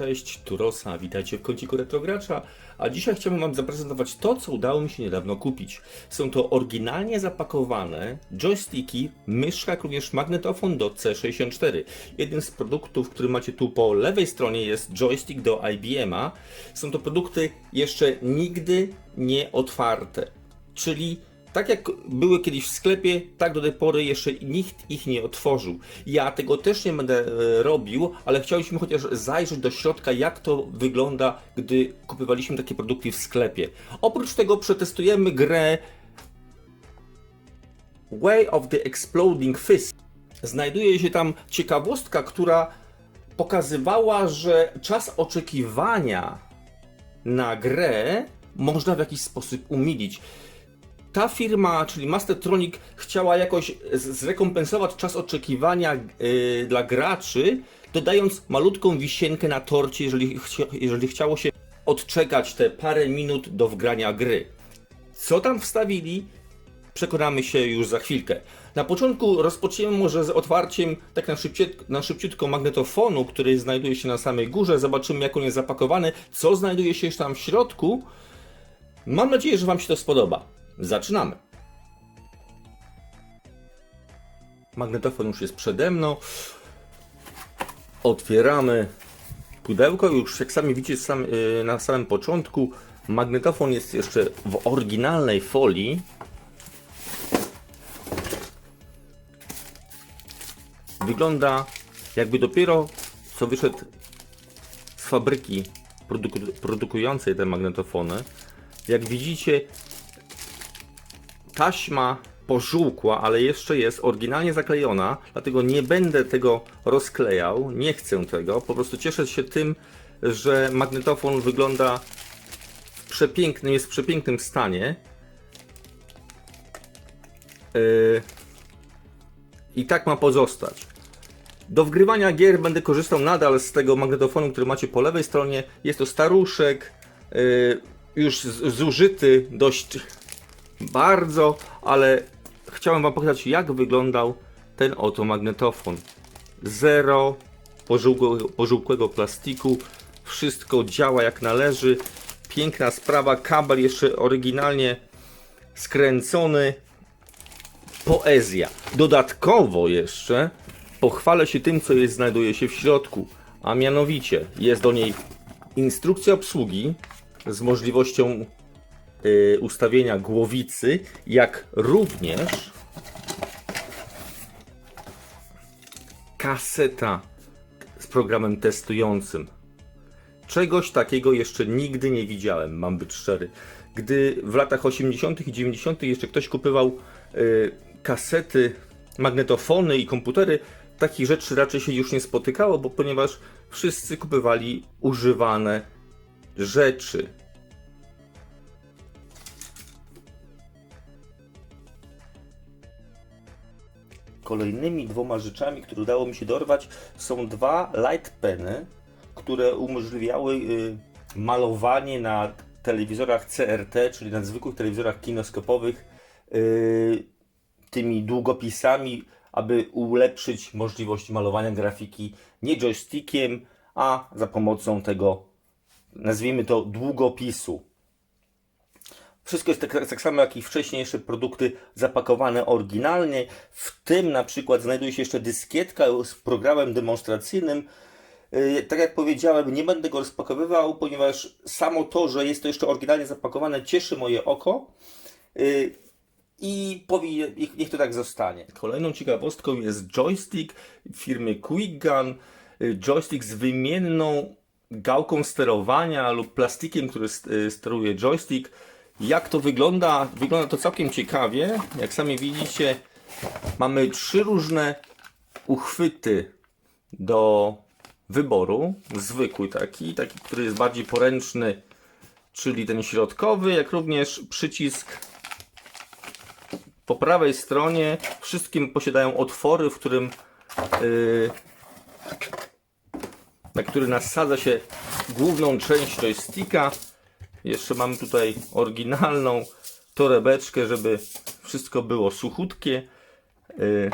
Cześć, Turosa, witajcie w kąciku Retrogracza, a dzisiaj chciałbym Wam zaprezentować to, co udało mi się niedawno kupić. Są to oryginalnie zapakowane joysticki, myszka, jak również magnetofon do C64. Jeden z produktów, który macie tu po lewej stronie jest joystick do IBM-a. Są to produkty jeszcze nigdy nie otwarte, czyli tak jak były kiedyś w sklepie, tak do tej pory jeszcze nikt ich nie otworzył. Ja tego też nie będę e, robił, ale chcieliśmy chociaż zajrzeć do środka, jak to wygląda, gdy kupywaliśmy takie produkty w sklepie. Oprócz tego przetestujemy grę Way of the Exploding Fist. Znajduje się tam ciekawostka, która pokazywała, że czas oczekiwania na grę można w jakiś sposób umilić ta firma, czyli Mastertronic, chciała jakoś zrekompensować czas oczekiwania yy, dla graczy, dodając malutką wisienkę na torcie, jeżeli, chcia, jeżeli chciało się odczekać te parę minut do wgrania gry. Co tam wstawili, przekonamy się już za chwilkę. Na początku rozpoczniemy może z otwarciem tak na, szybciut, na szybciutko magnetofonu, który znajduje się na samej górze. Zobaczymy jak on jest zapakowany, co znajduje się jeszcze tam w środku. Mam nadzieję, że Wam się to spodoba. Zaczynamy. Magnetofon już jest przede mną. Otwieramy pudełko. Już jak sami widzicie sam, yy, na samym początku, magnetofon jest jeszcze w oryginalnej folii. Wygląda jakby dopiero co wyszedł z fabryki produku- produkującej te magnetofony. Jak widzicie, taśma pożółkła, ale jeszcze jest oryginalnie zaklejona, dlatego nie będę tego rozklejał, nie chcę tego. Po prostu cieszę się tym, że magnetofon wygląda w przepięknym, jest w przepięknym stanie. Yy, I tak ma pozostać. Do wgrywania gier będę korzystał nadal z tego magnetofonu, który macie po lewej stronie. Jest to staruszek, yy, już zużyty dość bardzo, ale chciałem Wam pokazać, jak wyglądał ten oto magnetofon. Zero pożółkłego, plastiku, wszystko działa jak należy. Piękna sprawa, kabel jeszcze oryginalnie skręcony. Poezja. Dodatkowo jeszcze pochwalę się tym, co jest, znajduje się w środku, a mianowicie jest do niej instrukcja obsługi z możliwością ustawienia głowicy, jak również kaseta z programem testującym. Czegoś takiego jeszcze nigdy nie widziałem, mam być szczery. Gdy w latach 80. i 90. jeszcze ktoś kupował y, kasety, magnetofony i komputery, takich rzeczy raczej się już nie spotykało, bo ponieważ wszyscy kupowali używane rzeczy. Kolejnymi dwoma rzeczami, które udało mi się dorwać, są dwa light peny, które umożliwiały y, malowanie na telewizorach CRT, czyli na zwykłych telewizorach kinoskopowych, y, tymi długopisami, aby ulepszyć możliwość malowania grafiki nie joystickiem, a za pomocą tego, nazwijmy to, długopisu. Wszystko jest tak, tak samo jak i wcześniejsze produkty zapakowane oryginalnie. W tym na przykład znajduje się jeszcze dyskietka z programem demonstracyjnym. Yy, Tak jak powiedziałem, nie będę go rozpakowywał, ponieważ samo to, że jest to jeszcze oryginalnie zapakowane, cieszy moje oko. Yy, I powinien, niech, to tak zostanie. Kolejną ciekawostką jest joystick firmy QuickGun. Yy, Joystick z wymienną gałką sterowania lub plastikiem, który st- steruje joystick. Jak to wygląda? Wygląda to całkiem ciekawie. Jak sami widzicie, mamy trzy różne uchwyty do wyboru. Zwykły taki, taki, który jest bardziej poręczny, czyli ten środkowy, jak również przycisk po prawej stronie. Wszystkim posiadają otwory, w którym yy, na który nasadza się główną część joysticka. Jeszcze mamy tutaj oryginalną torebeczkę, żeby wszystko było suchutkie. Yy,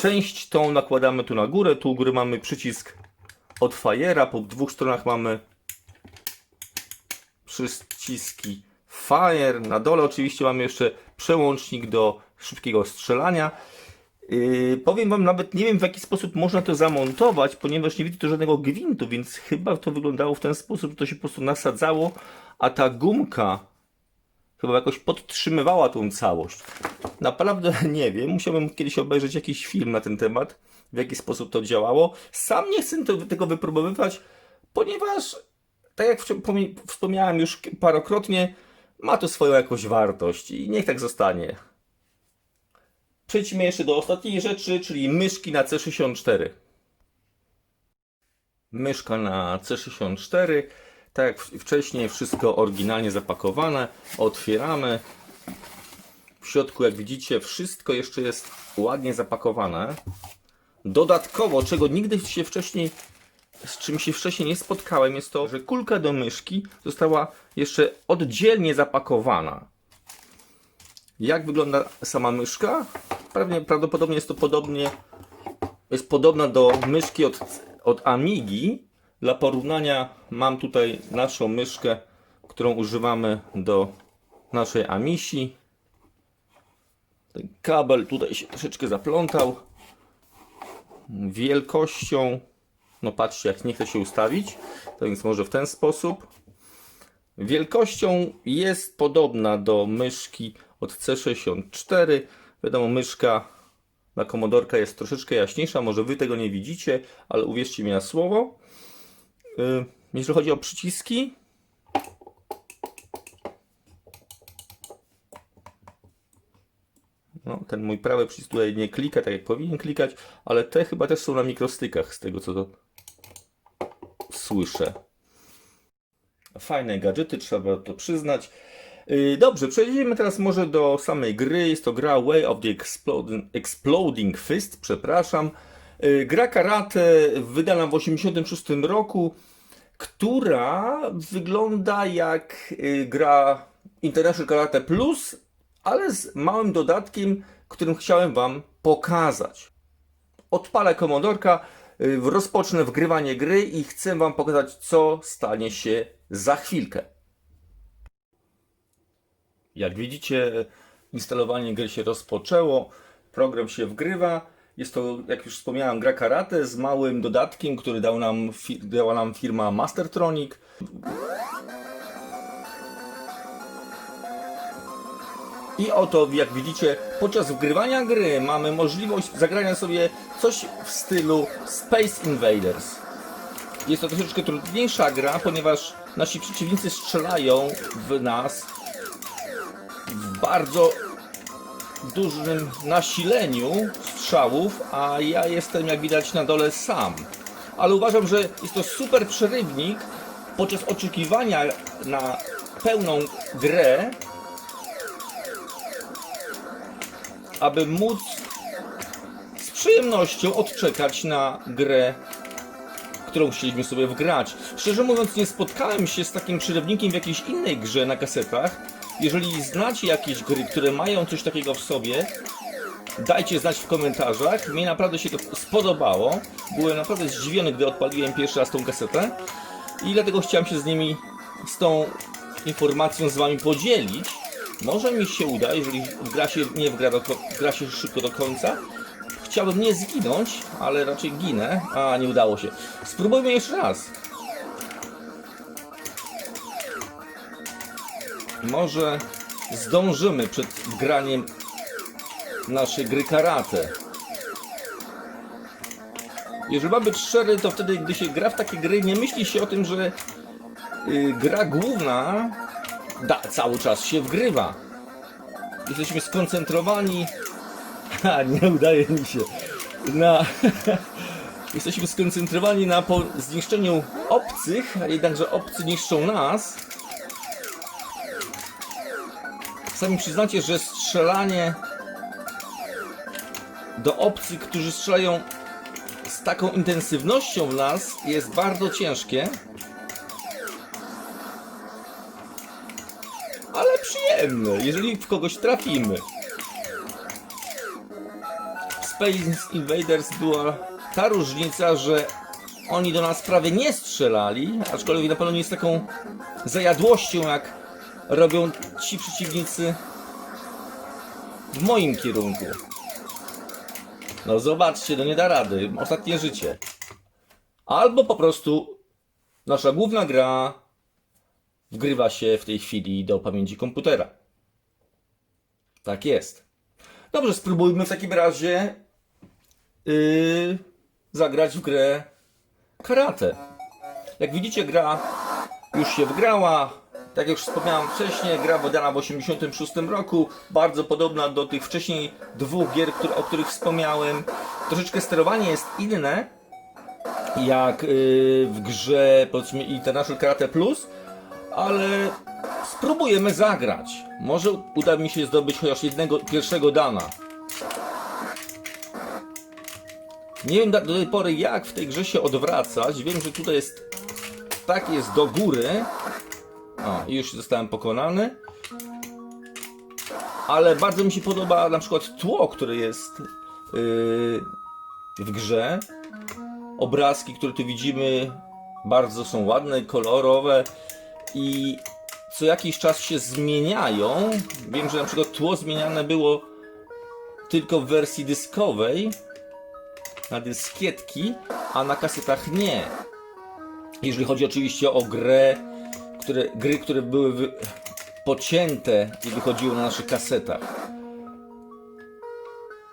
Część tą nakładamy tu na górę, tu u góry mamy przycisk od Fire'a. Po dwóch stronach mamy przyciski Fire. Na dole oczywiście mamy jeszcze przełącznik do szybkiego strzelania. Yy, powiem Wam, nawet nie wiem w jaki sposób można to zamontować, ponieważ nie widzę tu żadnego gwintu, więc chyba to wyglądało w ten sposób, że to się po prostu nasadzało, a ta gumka chyba jakoś podtrzymywała tą całość. Naprawdę nie wiem, musiałbym kiedyś obejrzeć jakiś film na ten temat, w jaki sposób to działało. Sam nie chcę to, tego wypróbowywać, ponieważ, tak jak wspomniałem już parokrotnie, ma to swoją jakąś wartość i niech tak zostanie. Przejdźmy jeszcze do ostatniej rzeczy, czyli myszki na C64. Myszka na C64. Tak jak wcześniej, wszystko oryginalnie zapakowane. Otwieramy. W środku, jak widzicie, wszystko jeszcze jest ładnie zapakowane. Dodatkowo, czego nigdy się wcześniej, z czym się wcześniej nie spotkałem, jest to, że kulka do myszki została jeszcze oddzielnie zapakowana. Jak wygląda sama myszka? Pewnie, prawdopodobnie jest to podobnie, jest podobna do myszki od, od Amigi. Dla porównania mam tutaj naszą myszkę, którą używamy do naszej Amisi. Ten kabel tutaj się troszeczkę zaplątał. Wielkością, no patrzcie jak nie chce się ustawić, to więc może w ten sposób. Wielkością jest podobna do myszki od C64. Wiadomo, myszka na komodorka jest troszeczkę jaśniejsza, może wy tego nie widzicie, ale uwierzcie mi na słowo. Yy, Jeśli chodzi o przyciski, no, ten mój prawy przycisk tutaj nie klika tak jak powinien klikać, ale te chyba też są na mikrostykach, z tego co to słyszę. Fajne gadżety, trzeba to przyznać. Yy, Dobrze, przejdziemy teraz może do samej gry. Jest to gra Way of the Exploding, Exploding Fist, przepraszam. Yy, Gra karate wydana w 1986 roku, która wygląda jak yy, gra International Karate Plus, ale z małym dodatkiem, którym chciałem Wam pokazać. Odpalę komodorka, rozpocznę wgrywanie gry i chcę Wam pokazać, co stanie się za chwilkę. Jak widzicie, instalowanie gry się rozpoczęło, program się wgrywa. Jest to, jak już wspomniałem, gra karate z małym dodatkiem, który dał nam, dała nam firma Mastertronic. I oto, jak widzicie, podczas wgrywania gry mamy możliwość zagrania sobie coś w stylu Space Invaders. Jest to troszeczkę trudniejsza gra, ponieważ nasi przeciwnicy strzelają w nas bardzo dużym nasileniu strzałów, a ja jestem jak widać na dole sam. Ale uważam, że jest to super przerywnik podczas oczekiwania na pełną grę, aby móc z przyjemnością odczekać na grę którą chcieliśmy sobie wgrać. Szczerze mówiąc, nie spotkałem się z takim przerywnikiem w jakiejś innej grze na kasetach. Jeżeli znacie jakieś gry, które mają coś takiego w sobie, dajcie znać w komentarzach. Mnie naprawdę się to spodobało. Byłem naprawdę zdziwiony, gdy odpaliłem pierwszy raz tą kasetę. I dlatego chciałem się z nimi, z tą informacją z Wami podzielić. Może mi się uda, jeżeli gra się nie wgra, do, gra się szybko do końca. Chciałbym nie zginąć, ale raczej ginę. A, nie udało się. Spróbujmy jeszcze raz. Może zdążymy przed graniem naszej gry karate. Jeżeli mam być szczery, to wtedy, gdy się gra w takie gry, nie myśli się o tym, że y, gra główna da, cały czas się wgrywa. Jesteśmy skoncentrowani Ha, nie udaje mi się. Na... Jesteśmy skoncentrowani na zniszczeniu obcych, a jednakże obcy niszczą nas. Sami przyznacie, że strzelanie do obcych, którzy strzelają z taką intensywnością w nas jest bardzo ciężkie. Ale przyjemne, jeżeli w kogoś trafimy. Space Invaders była ta różnica, że oni do nas prawie nie strzelali, aczkolwiek na pewno nie z taką zajadłością, jak robią ci przeciwnicy w moim kierunku. No zobaczcie, no nie da rady. Ostatnie życie. Albo po prostu nasza główna gra wgrywa się w tej chwili do pamięci komputera. Tak jest. Dobrze, spróbujmy w takim razie yy, zagrać w grę karate. Jak widzicie, gra już się wgrała. Tak jak już wspomniałem wcześniej, gra wydana w 1986 roku, bardzo podobna do tych wcześniej dwóch gier, o których wspomniałem. Troszeczkę sterowanie jest inne, jak yy, w grze powiedzmy International Karate Plus, ale spróbujemy zagrać. Może uda mi się zdobyć chociaż jednego, pierwszego dana. Nie wiem do tej pory jak w tej grze się odwracać. Wiem, że tutaj jest tak jest do góry. O, już zostałem pokonany. Ale bardzo mi się podoba na przykład tło, które jest yy, w grze. Obrazki, które tu widzimy, bardzo są ładne, kolorowe i co jakiś czas się zmieniają. Wiem, że na przykład tło zmieniane było tylko w wersji dyskowej na dyskietki, a na kasetach nie. Jeżeli chodzi oczywiście o grę, które, gry, które były wy, pocięte i wychodziły na naszych kasetach.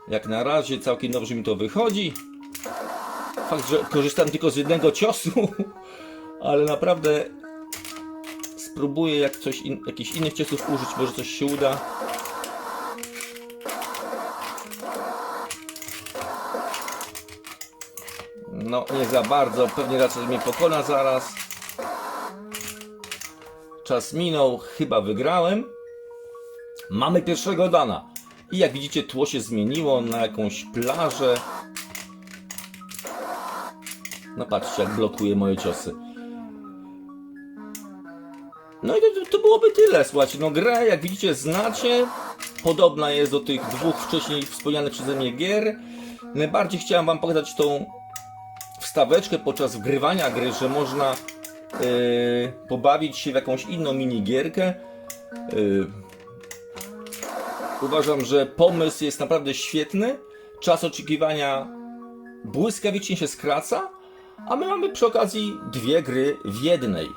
Jak na razie całkiem dobrze mi to wychodzi. Fakt, że korzystam tylko z jednego ciosu, ale naprawdę spróbuję jak coś in, jakichś innych ciosów użyć, może coś się uda. No, nie za bardzo. Pewnie raczej mnie pokona zaraz. Czas minął. Chyba wygrałem. Mamy pierwszego dana. I jak widzicie, tło się zmieniło na jakąś plażę. No patrzcie, jak blokuje moje ciosy. No i to, to byłoby tyle, słuchajcie. No grę, jak widzicie, znacie. Podobna jest do tych dwóch wcześniej wspomnianych przeze mnie gier. Najbardziej chciałem wam pokazać tą wstaweczkę podczas wgrywania gry, że można pobawić się w jakąś inną minigierkę. Yy, uważam, że pomysł jest naprawdę świetny. Czas oczekiwania błyskawicznie się skraca, a my mamy przy okazji dwie gry w jednej.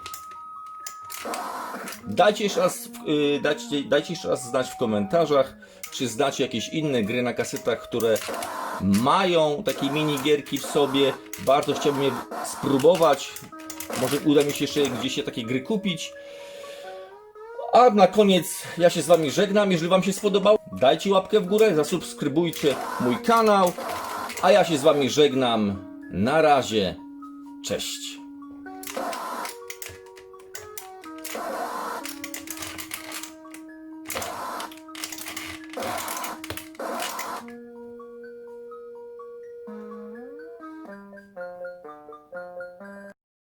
Dajcie jeszcze raz, yy, dajcie, dajcie jeszcze raz znać w komentarzach, czy znacie jakieś inne gry na kasetach, które mają takie minigierki w sobie. Bardzo chciałbym je spróbować. Może uda mi się jeszcze gdzieś takie gry kupić. A na koniec ja się z Wami żegnam. Jeżeli Wam się spodobał, dajcie łapkę w górę, zasubskrybujcie mój kanał. A ja się z Wami żegnam. Na razie. Cześć.